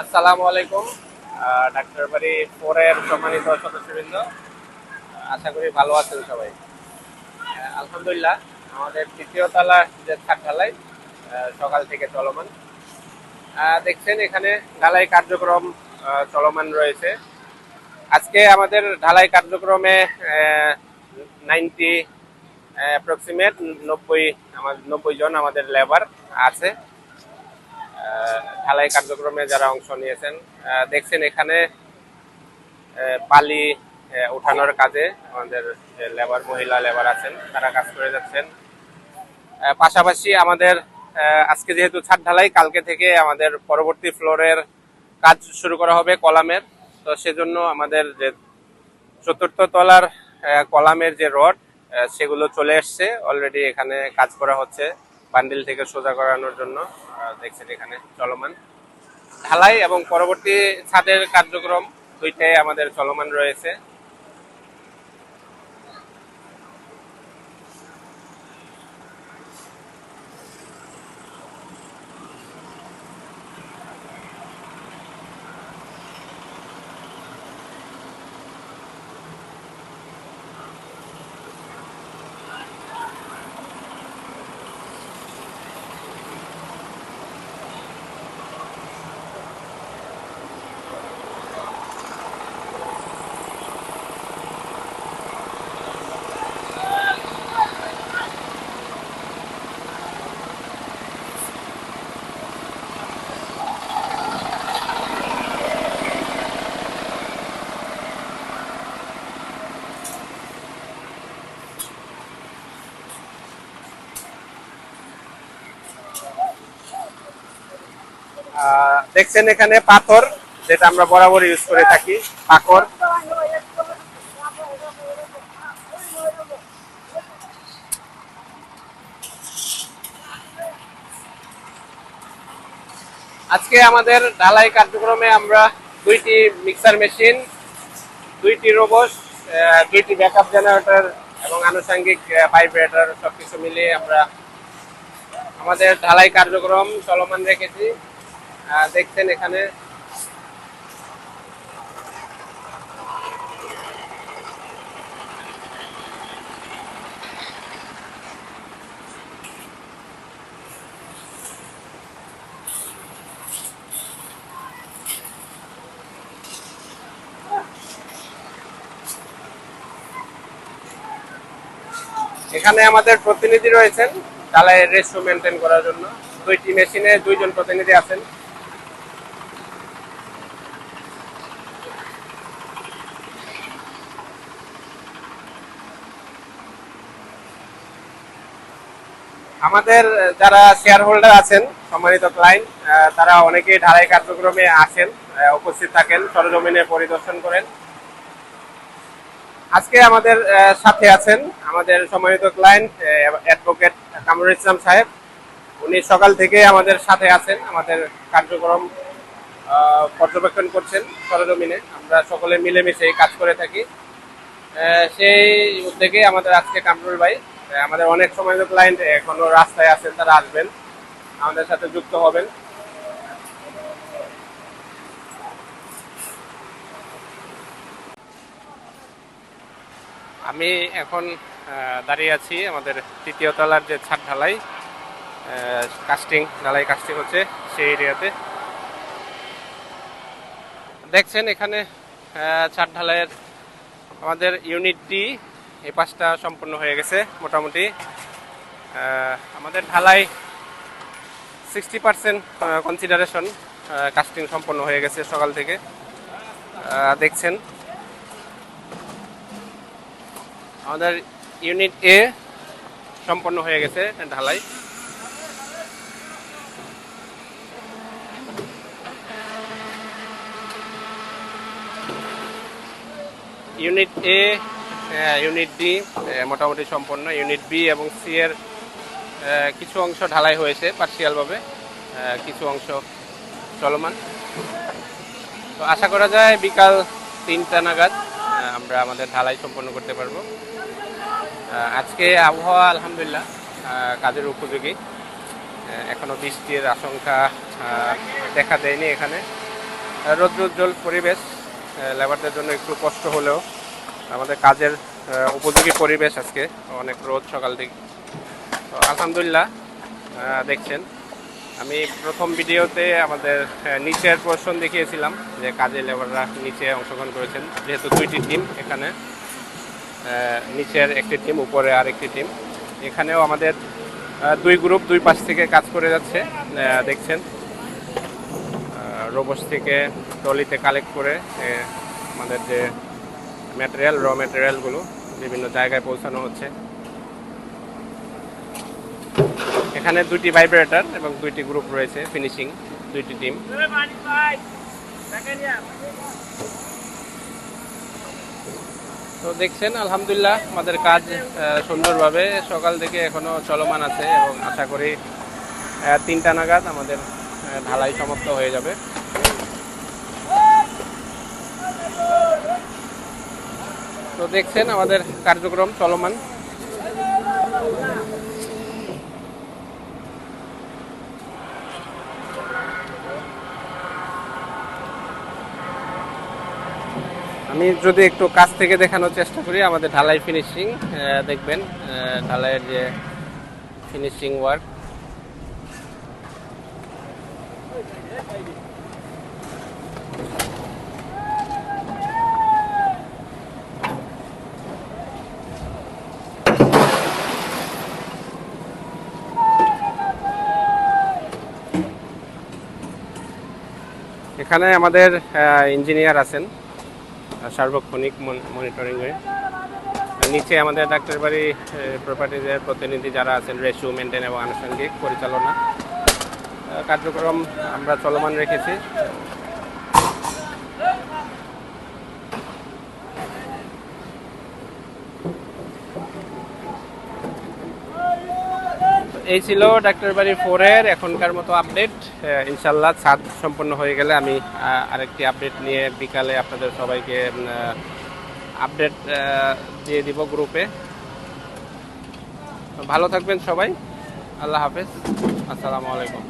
আসসালামু আলাইকুম। ডাক্তার বাড়ি ফোরের সম্মানিত সদস্যবৃন্দ। আশা করি ভালো আছেন সবাই। আলহামদুলিল্লাহ, আমাদের তৃতীয় তলা যে ঢালাই সকাল থেকে চলমান। দেখছেন এখানে ঢালাই কার্যক্রম চলমান রয়েছে। আজকে আমাদের ঢালাই কার্যক্রমে নাইনটি অ্যাপ্রক্সিমেট নব্বই, আমার নব্বই জন আমাদের লেবার আছে। ঢালাই কার্যক্রমে যারা অংশ নিয়েছেন দেখছেন এখানে বালি উঠানোর কাজে আমাদের লেবার মহিলা লেবার আছেন, তারা কাজ করে যাচ্ছেন। পাশাপাশি আমাদের আজকে যেহেতু ছাদ ঢালাই, কালকে থেকে আমাদের পরবর্তী ফ্লোরের কাজ শুরু করা হবে কলামের। তো সেজন্য আমাদের যে চতুর্থ তলার কলামের যে রড সেগুলো চলে এসছে। অলরেডি এখানে কাজ করা হচ্ছে। বান্ডিল থেকে সোজা করানোর জন্য দেখছেন এখানে চলমান। ঢালাই এবং পরবর্তী ছাদের কার্যক্রম দুইটাই আমাদের চলমান রয়েছে। দেখছেন এখানে পাথর, যেটা আমরা বরাবর ইউজ করে থাকি পাথর আজকে আমাদের ঢালাই কার্যক্রমে আমরা দুইটি মিক্সার মেশিন দুইটি রোবট দুইটি ব্যাকআপ জেনারেটর এবং আনুষঙ্গিক ভাইব্রেটর সবকিছু মিলিয়ে আমরা আমাদের ঢালাই কার্যক্রম চলমান রেখেছি। দেখছেন এখানে। এখানে আমাদের প্রতিনিধি রয়েছেন ঢালাইয়ের রেশিও মেনটেন করার জন্য। দুইটি মেশিনে দুইজন প্রতিনিধি আছেন। আমাদের যারা শেয়ার হোল্ডার আছেন, সম্মানিত ক্লায়েন্ট তারা অনেকেই ঢালাই কার্যক্রমে আসেন উপস্থিত থাকেন, সরজমিনে পরিদর্শন করেন। আজকে আমাদের সাথে আছেন আমাদের সম্মানিত ক্লায়েন্ট অ্যাডভোকেট কামরুল ইসলাম সাহেব। উনি সকাল থেকে আমাদের সাথে আছেন, আমাদের কার্যক্রম পর্যবেক্ষণ করছেন সরজমিনে। আমরা সকলে মিলেমিশে কাজ করে থাকি। সেই উদ্যোগে আমাদের আজকে কামরুল ভাই আমাদের অনেক সম্মানিত ক্লায়েন্ট এখনও রাস্তায় আছেন তারা আসবেন। আমাদের সাথে যুক্ত হবেন। আমি এখন দাঁড়িয়ে আছি আমাদের তৃতীয় তলার যে ছাদ ঢালাই কাস্টিং ঢালাই কাস্টিং হচ্ছে সেই এরিয়াতে। দেখছেন এখানে ছাদ ঢালাইয়ের আমাদের ইউনিট ডি এই পাশটা সম্পূর্ণ হয়ে গেছে, মোটামুটি। আমাদের ঢালাই সিক্সটি পার্সেন্ট কনসিডারেশন কাস্টিং সম্পন্ন হয়ে গেছে সকাল থেকে। দেখছেন। আমাদের ইউনিট এ সম্পন্ন হয়ে গেছে ঢালাই। ইউনিট এ ইউনিট ডি মোটামুটি সম্পন্ন। ইউনিট বি এবং সি এর কিছু অংশ ঢালাই হয়েছে পার্সিয়ালভাবে কিছু অংশ চলমান। তো আশা করা যায় বিকাল তিনটা নাগাদ আমরা আমাদের ঢালাই সম্পন্ন করতে পারব। আজকে আবহাওয়া আলহামদুলিল্লাহ কাজের উপযোগী। এখনও এখনও বৃষ্টির আশঙ্কা দেখা দেয়নি এখানে। রৌদ্রোজ্জ্বল পরিবেশ লেবারদের জন্য একটু কষ্ট হলেও আমাদের কাজের উপযোগী পরিবেশ আজকে, অনেক রোদ সকাল থেকে তো আলহামদুলিল্লাহ দেখছেন। আমি প্রথম ভিডিওতে আমাদের নিচের পোর্শন দেখিয়েছিলাম যে কাজে লেবাররা নিচে অংশগ্রহণ করেছেন, যেহেতু দুইটি টিম এখানে। নিচের একটি টিম, উপরে আরেকটি টিম। এখানেও আমাদের দুই গ্রুপ দুই পাশ থেকে কাজ করে যাচ্ছে দেখছেন। রোবস থেকে ট্রলিতে কালেক্ট করে আমাদের যে ম্যাটেরিয়াল র ম্যাটেরিয়ালগুলো বিভিন্ন জায়গায় পৌঁছানো হচ্ছে। এখানে দুইটি ভাইব্রেটার এবং দুইটি গ্রুপ রয়েছে ফিনিশিং দুইটি টিম তো দেখছেন, আলহামদুলিল্লাহ আমাদের কাজ সুন্দরভাবে। সকাল থেকে এখনও চলমান আছে এবং আশা করি তিনটা নাগাদ আমাদের ঢালাই সমাপ্ত হয়ে যাবে। তো দেখছেন আমাদের কার্যক্রম চলমান। আমি যদি একটু কাছ থেকে দেখানোর চেষ্টা করি, আমাদের ঢালাই ফিনিশিং দেখবেন ঢালাইয়ের যে ফিনিশিং ওয়ার্ক এখানে আমাদের ইঞ্জিনিয়ার আছেন সার্বক্ষণিক মনিটরিং মনিটরিংয়ে নিচে আমাদের ডাক্তার বাড়ি প্রপার্টিজের প্রতিনিধি যারা আছেন, রেশু মেনটেন এবং আনুষঙ্গিক পরিচালনা। কার্যক্রম আমরা চলমান রেখেছি। এই ছিল ডাক্তার বাড়ির ফোরের এখনকার মতো আপডেট ইনশাল্লাহ ছাদ সম্পন্ন হয়ে গেলে আমি আরেকটি আপডেট নিয়ে বিকালে আপনাদের সবাইকে আপডেট দিয়ে দিব গ্রুপে ভালো থাকবেন সবাই। আল্লাহ হাফেজ। আসসালামু আলাইকুম।